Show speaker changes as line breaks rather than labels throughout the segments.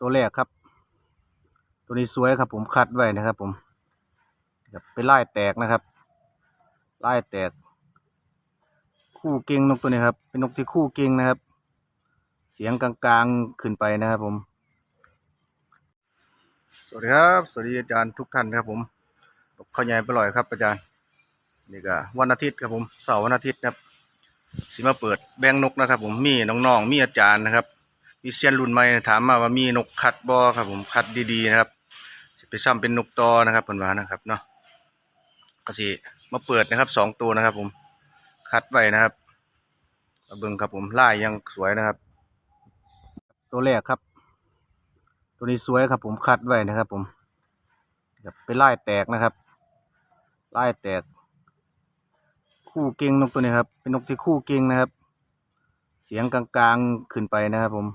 ตัวแรกครับ ตัวนี้สวยครับ ผมคัดไว้นะครับ ผมแบบเป็นลายแตกนะครับไลายแตก คู่เก่งนกตัวนี้ครับ เป็นนกที่คู่เก่งนะครับ เสียงกลางๆขึ้นไปนะครับผม สวัสดีครับ สวัสดีอาจารย์ทุกท่านครับ ผมนกข้าใหญ่ไปลอยครับ อาจารย์นี่ก็วันอาทิตย์ครับผมเสาร์วันอาทิตย์ครับสิมาเปิดแบงนกนะครับ ผมมีน้องๆมีอาจารย์นะครับ มีเซียนรุ่นใหม่ถามมาว่ามีนกคัดบอครับ ผมคัดดีๆนะครับไปซ้ำเป็นนกตอนะครับเพิ่นว่านะครับเนาะก็สิมาเปิดนะครับสองตัวนะครับ ผมคัดไว้นะครับเบิ่งครับผมลายยังสวยนะครับ ตัวแรกครับ ตัวนี้สวยครับ ผมคัดไว้นะครับ ผมแบบเป็นลายแตกนะครับลายแตก คู่เก่งนกตัวนี้ครับ เป็นนกที่คู่เก่งนะครับ เสียงกลางๆขึ้นไปนะครับ ผม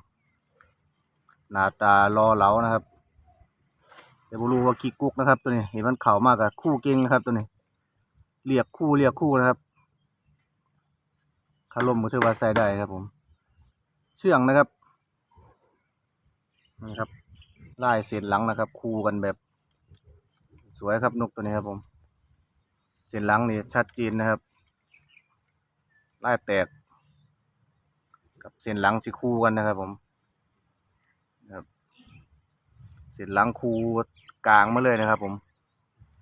หน้าตารอเหลานะครับแต่บรูว่ากี่กุ๊กนะครับ ตัวนี้เห็นมันเข่ามากอะคู่เก่งนะครับ ตัวนี้เรียกคู่เรียกคู่นะครับคารมก็ถือว่าใส่ได้ครับ ผม เชื่องนะครับนี่ครับลายเศษหลังนะครับ คู่กันแบบ สวยครับนกตัวนี้ครับผม เส้นหลังนี่ชัดเจนนะครับลายแตก กับเส้นหลังสิคู่กันนะครับผมนะครับ เส้นหลังคูกลางมาเลยนะครับ ผม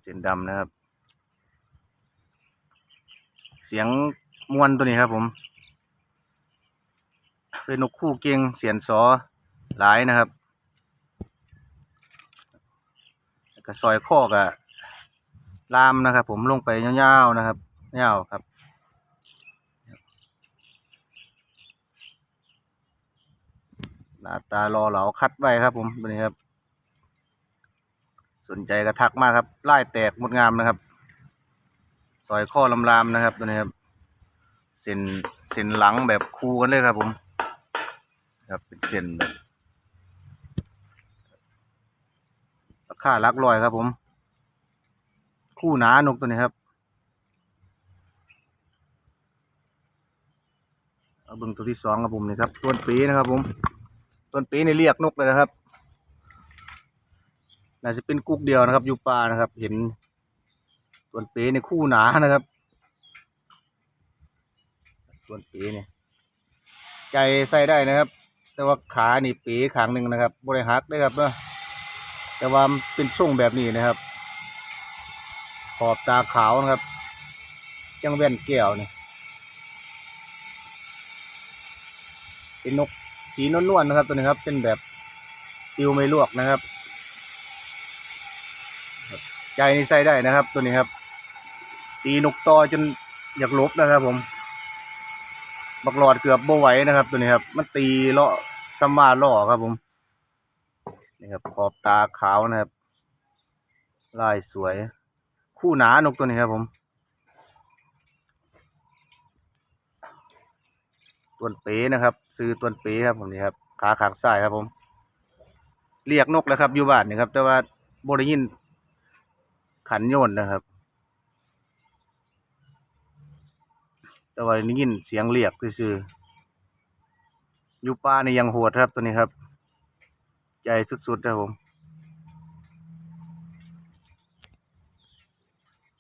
เส้นดำนะครับ เสียงมวนตัวนี้ครับ ผม เป็นนกคู่เก่งเสียนสอหลายนะครับแล้วก็ซอยข้อกับลามนะครับ ผมลงไปยาวๆนะครับยาวครับหน้าตารอเหลาคัดไว้ครับ ผมตัวนี้ครับ สนใจก็ทักมากครับไล่แตกหมดงามนะครับ ซอยข้อลำรามนะครับตัวนี้ครับเส้นเส้นหลังแบบคูกันเลยครับผม ครับเป็นเส้นแบบราคาลักร้อยครับผม คู่หนานกตัวนี้ครับเอาเบิ่งตัวที่สองครับผมนี่ครับต้นปีนะครับผมต้นปีนี่เรียกนกเลยนะครับ น่าจะเป็นกุ๊กเดียวนะครับ อยู่ป่านะครับ เห็นต้นปีนี่คู่หนานะครับต้นปีนี่ยใจใส่ได้นะครับ แต่ว่าขานี่เปีขางหนึ่งนะครับบริหักได้ครับเนาะแต่ว่าเป็นทรงแบบนี้นะครับ ขอบตาขาวนะครับจังแว่นแก้วเนี่ยเป็นนกสีนวลๆนะครับตัวนี้ครับ เป็นแบบติวไม่ลวกนะครับ ใจนี่ใส่ได้นะครับ ตัวนี้ครับ ตีนกตอจนอยากลบนะครับ ผม บักหลอดเกือบโบไหวนะครับ ตัวนี้ครับ มันตีเลาะซัมมาล่อครับ ผมนี่ครับขอบตาขาวนะครับลายสวย คู่หนานกตัวนี้ครับ ผมต้นเป๋นะครับซื้อต้นเป๋ครับผมนี่ครับขาขางซ้ายครับผมเรียกนกแล้วครับอยู่บ้านนี่ครับ แต่ว่าบริยิน ขันโยนนะครับ แต่ว่าได้ยินเสียงเรียกซื่อๆอยู่ป่านี่ยังโหดครับตัวนี้ครับ ใจสุดๆครับผม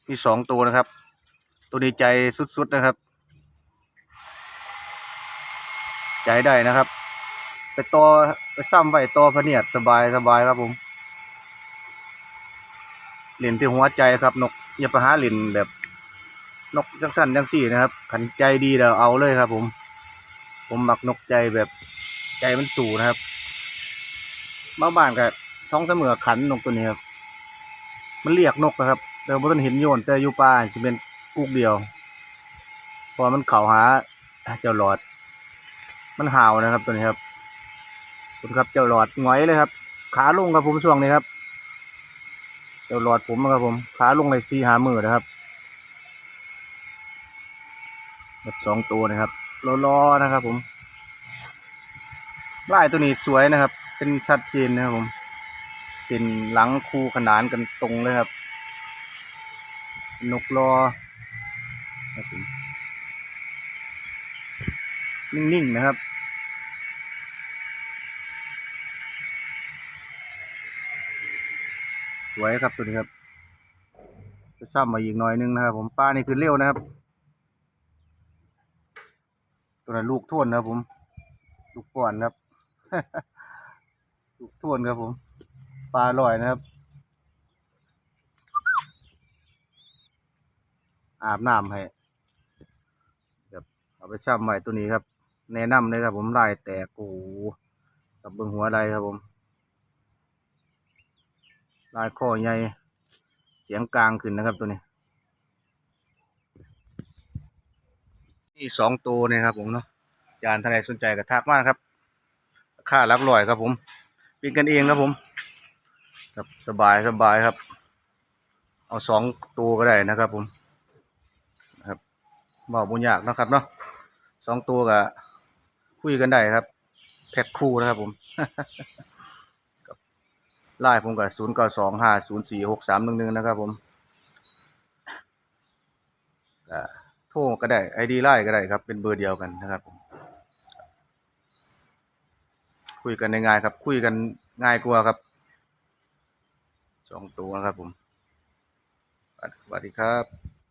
มีสองตัวนะครับ ตัวนี้ใจสุดๆนะครับ ใจได้นะครับ ไปต่อไปซ้ำไว้ต่อพเนียดสบายสบายครับผม เหรียญที่หัวใจครับนกอย่าไปหาเหรียญแบบ นกจังสั้นจังสี่นะครับขันใจดีเดี๋ยวเอาเลยครับ ผม ผมหมักนกใจแบบใจมันสูนะครับบาบ้านก็สองเสมอขันนกตัวนี้ครับมันเรียกนกนะครับแต่บ่ทันเห็นโยนแต่อยู่ป่าจะเป็นกุกเดียว พอมันเข่าหาเจ้าหลอด มันห่าวนะครับตัวนี้ครับคุณครับเจ้าหลอดหงอยเลยครับ ขาลงครับผมช่วงนี้ครับ เจ้าหลอดผมนะครับผมขาลงเลยซีหามือนะครับแบบสองตัวนะครับรอๆนะครับ ผมลายตัวนี้สวยนะครับ เป็นชัดเจนนะครับผมเป็นหลังคูขนานกันตรงเลยครับ นกรอครับนิ่งๆนะครับ สวยครับตัวนี้ครับ จะซ้ำมาอีกหน่อยนึงนะครับผมปลานี่คือเร็วนะครับ ตัวนั้นลูกท่วนนะครับผม ลูกป่อนครับ ลูกท่วนครับผม ปลาลอยนะครับ อาบน้ำให้ครับเอาไปซ้ำใหม่ตัวนี้ครับ แนะนำเลยครับผมลายแตกโอ้กับเบิ้งหัวใดครับผม ลายคอใหญ่เสียงกลางขึ้นนะครับตัวนี้นี่สองตัวเนี่ยครับผมเนาะยานท่านใดสนใจก็ทักมากครับ ค่ารักลอยครับผมเป็นกันเองครับผมครับสบายสบายครับ เอาสองตัวก็ได้นะครับผมครับบอกบุญยากนะครับเนาะสองตัวก็คุยกันได้ครับ แพ็คคู่นะครับผม ไล่ผมกับศูนย์เก้าสองห้าศูนย์สี่หกสามหนึ่งหนึ่งนะครับผมโทรก็ได้ไอดีไล่ก็ได้ครับ เป็นเบอร์เดียวกันนะครับผมคุยกันง่ายๆครับ คุยกันง่ายกว่าครับสองตัวนะครับผมสวัสดีครับ